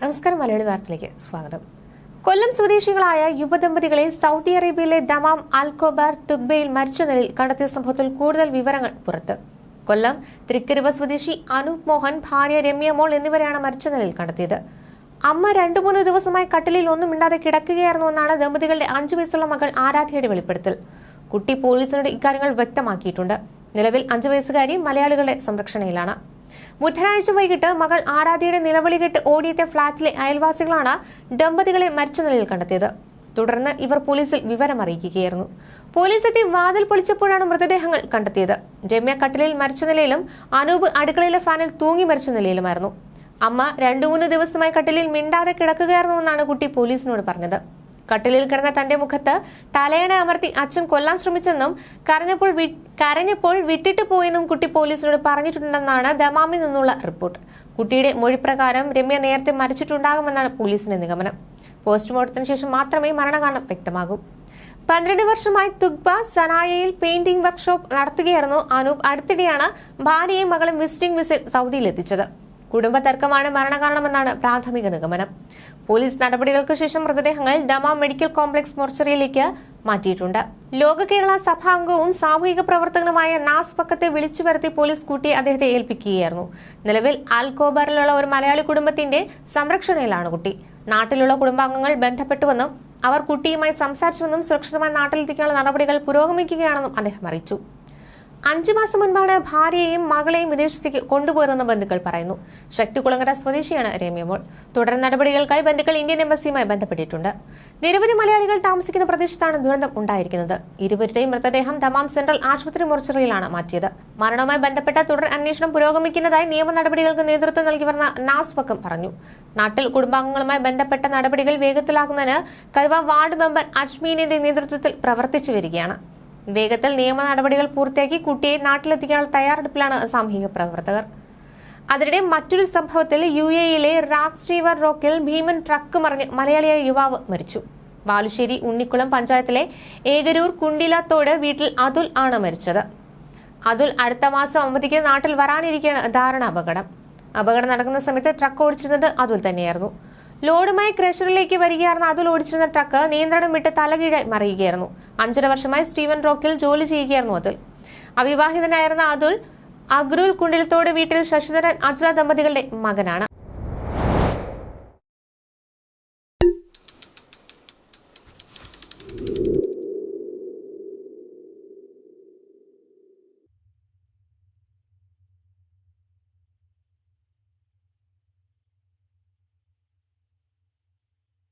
നമസ്കാരം മലയാളി വാർത്തയിലേക്ക് സ്വാഗതം. കൊല്ലം സ്വദേശികളായ യുവദമ്പതികളെ സൗദി അറേബ്യയിലെ ദമാം അൽകോബർ തുഗ്ബയിൽ മരിച്ച നിലയിൽ കണ്ടെത്തിയ സംഭവത്തിൽ കൂടുതൽ വിവരങ്ങൾ പുറത്ത്. കൊല്ലം തൃക്കരുവ സ്വദേശി അനൂപ് മോഹൻ ഭാര്യ രമ്യ മോൾ എന്നിവരെയാണ് മരിച്ച നിലയിൽ കണ്ടെത്തിയത്. അമ്മ രണ്ടു മൂന്ന് ദിവസമായി കട്ടിലിൽ ഒന്നും ഇണ്ടാതെ കിടക്കുകയായിരുന്നു എന്നാണ് ദമ്പതികളുടെ അഞ്ചു വയസ്സുള്ള മകൾ ആരാധ്യയുടെ വെളിപ്പെടുത്തൽ. കുട്ടി പോലീസിനോട് ഇക്കാര്യങ്ങൾ വ്യക്തമാക്കിയിട്ടുണ്ട്. നിലവിൽ അഞ്ചു വയസ്സുകാരി മലയാളികളുടെ സംരക്ഷണയിലാണ്. ബുധനാഴ്ച വൈകിട്ട് മകൾ ആരാധ്യയുടെ നിലവിളി കെട്ട് ഓടിയെത്തിയ ഫ്ളാറ്റിലെ അയൽവാസികളാണ് ദമ്പതികളെ മരിച്ച നിലയിൽ കണ്ടെത്തിയത്. തുടർന്ന് ഇവർ പോലീസിൽ വിവരം അറിയിക്കുകയായിരുന്നു പോലീസ് വാതിൽ പൊളിച്ചപ്പോഴാണ് മൃതദേഹങ്ങൾ കണ്ടെത്തിയത്. രമ്യ കട്ടിലിൽ മരിച്ച നിലയിലും അനൂപ് അടുക്കളയിലെ ഫാനിൽ തൂങ്ങി മരിച്ച നിലയിലുമായിരുന്നു. അമ്മ രണ്ടു മൂന്ന് ദിവസമായി കട്ടിലിൽ മിണ്ടാതെ കിടക്കുകയായിരുന്നുവെന്നാണ് കുട്ടി പോലീസിനോട് പറഞ്ഞത്. കട്ടിലിൽ കിടന്ന തന്റെ മുഖത്ത് തലയണ അമർത്തി അച്ഛൻ കൊല്ലാൻ ശ്രമിച്ചെന്നും കരഞ്ഞപ്പോൾ കരഞ്ഞപ്പോൾ വിട്ടിട്ട് പോയെന്നും കുട്ടി പോലീസിനോട് പറഞ്ഞിട്ടുണ്ടെന്നാണ് ദമാമിൽ നിന്നുള്ള റിപ്പോർട്ട്. കുട്ടിയുടെ മൊഴിപ്രകാരം രമ്യ നേരത്തെ മരിച്ചിട്ടുണ്ടാകുമെന്നാണ് പോലീസിന്റെ നിഗമനം. പോസ്റ്റ്മോർട്ടത്തിന് ശേഷം മാത്രമേ മരണകാരണം വ്യക്തമാകൂ. പന്ത്രണ്ട് വർഷമായി തുഗ്ബ സനായയിൽ പെയിന്റിംഗ് വർക്ക്ഷോപ്പ് നടത്തുകയായിരുന്നു അനൂപ്. അടുത്തിടെയാണ് ഭാര്യയും മകളും വിസിറ്റിംഗ് വിസിൽ സൗദിയിൽ എത്തിച്ചത് കുടുംബ തർക്കമാണ് മരണകാരണമെന്നാണ് പ്രാഥമിക നിഗമനം. പോലീസ് നടപടികൾക്ക് ശേഷം മൃതദേഹങ്ങൾ ഡമാ മെഡിക്കൽ കോംപ്ലക്സ് മോർച്ചറിയിലേക്ക് മാറ്റിയിട്ടുണ്ട്. ലോക കേരള സഭാംഗവും സാമൂഹിക പ്രവർത്തകനുമായ നാസ് പക്കത്തെ വിളിച്ചു വരുത്തി പോലീസ് കൂട്ടി അദ്ദേഹത്തെ ഏൽപ്പിക്കുകയായിരുന്നു. നിലവിൽ ആൽക്കോബറിലുള്ള ഒരു മലയാളി കുടുംബത്തിന്റെ സംരക്ഷണയിലാണ് കുട്ടി. നാട്ടിലുള്ള കുടുംബാംഗങ്ങൾ ബന്ധപ്പെട്ടുവെന്നും അവർ കുട്ടിയുമായി സംസാരിച്ചുവെന്നും സുരക്ഷിതമായി നാട്ടിലെത്തിക്കാനുള്ള നടപടികൾ പുരോഗമിക്കുകയാണെന്നും അദ്ദേഹം അറിയിച്ചു. അഞ്ചു മാസം മുൻപാണ് ഭാര്യയെയും മകളെയും വിദേശത്തേക്ക് കൊണ്ടുപോയതെന്ന് ബന്ധുക്കൾ പറയുന്നു. ശക്തികുളങ്ങര സ്വദേശിയാണ് രമ്യമോൾ തുടർ നടപടികൾക്കായി ബന്ധുക്കൾ ഇന്ത്യൻ എംബസിയുമായി ബന്ധപ്പെട്ടിട്ടുണ്ട്. നിരവധി മലയാളികൾ താമസിക്കുന്ന പ്രദേശത്താണ് ദുരന്തം ഉണ്ടായിരിക്കുന്നത്. ഇരുവരുടെയും മൃതദേഹം ദമാം സെൻട്രൽ ആശുപത്രി മോർച്ചറിയിലാണ് മാറ്റിയത്. മരണവുമായി ബന്ധപ്പെട്ട തുടർ അന്വേഷണം പുരോഗമിക്കുന്നതായി നിയമ നടപടികൾക്ക് നേതൃത്വം നൽകി വരുന്ന നാസ് വക്കം പറഞ്ഞു. നാട്ടിൽ കുടുംബാംഗങ്ങളുമായി ബന്ധപ്പെട്ട നടപടികൾ വേഗത്തിലാക്കുന്നതിന് കരുവ വാർഡ് മെമ്പർ അജ്മീനിന്റെ നേതൃത്വത്തിൽ പ്രവർത്തിച്ചു വരികയാണ്. വേഗത്തിൽ നിയമ നടപടികൾ പൂർത്തിയാക്കി കുട്ടിയെ നാട്ടിലെത്തിക്കാനുള്ള തയ്യാറെടുപ്പിലാണ് സാമൂഹിക പ്രവർത്തകർ. അതിനിടെ മറ്റൊരു സംഭവത്തിൽ യു എയിലെ റാക്സ് റിവർ റോക്കിൽ ഭീമൻ ട്രക്ക് മറിഞ്ഞ് മലയാളിയായ യുവാവ് മരിച്ചു. ബാലുശ്ശേരി ഉണ്ണിക്കുളം പഞ്ചായത്തിലെ ഏകരൂർ കുണ്ടിലത്തോട് വീട്ടിൽ അതുൽ ആണ് മരിച്ചത്. അതുൽ അടുത്ത മാസം അവധിക്ക് നാട്ടിൽ വരാനിരിക്കെയാണ് ദാരുണ അപകടം. അപകടം നടക്കുന്ന സമയത്ത് ട്രക്ക് ഓടിച്ചിരുന്നത് അതുൽ തന്നെയായിരുന്നു. ലോഡുമായി ക്രഷറിലേക്ക് വരികയായിരുന്ന അതിൽ ഓടിച്ചിരുന്ന ട്രക്ക് നിയന്ത്രണം വിട്ട് തലകീഴായി മറിയുകയായിരുന്നു. അഞ്ചര വർഷമായി സ്റ്റീവൻ റോക്കിൽ ജോലി ചെയ്യുകയായിരുന്നു അതുൽ. അവിവാഹിതനായിരുന്ന അതുൽ അഗ്രൂൽ കുണ്ടിലത്തോട് വീട്ടിൽ ശശിധരൻ അജ്ല ദമ്പതികളുടെ മകനാണ്.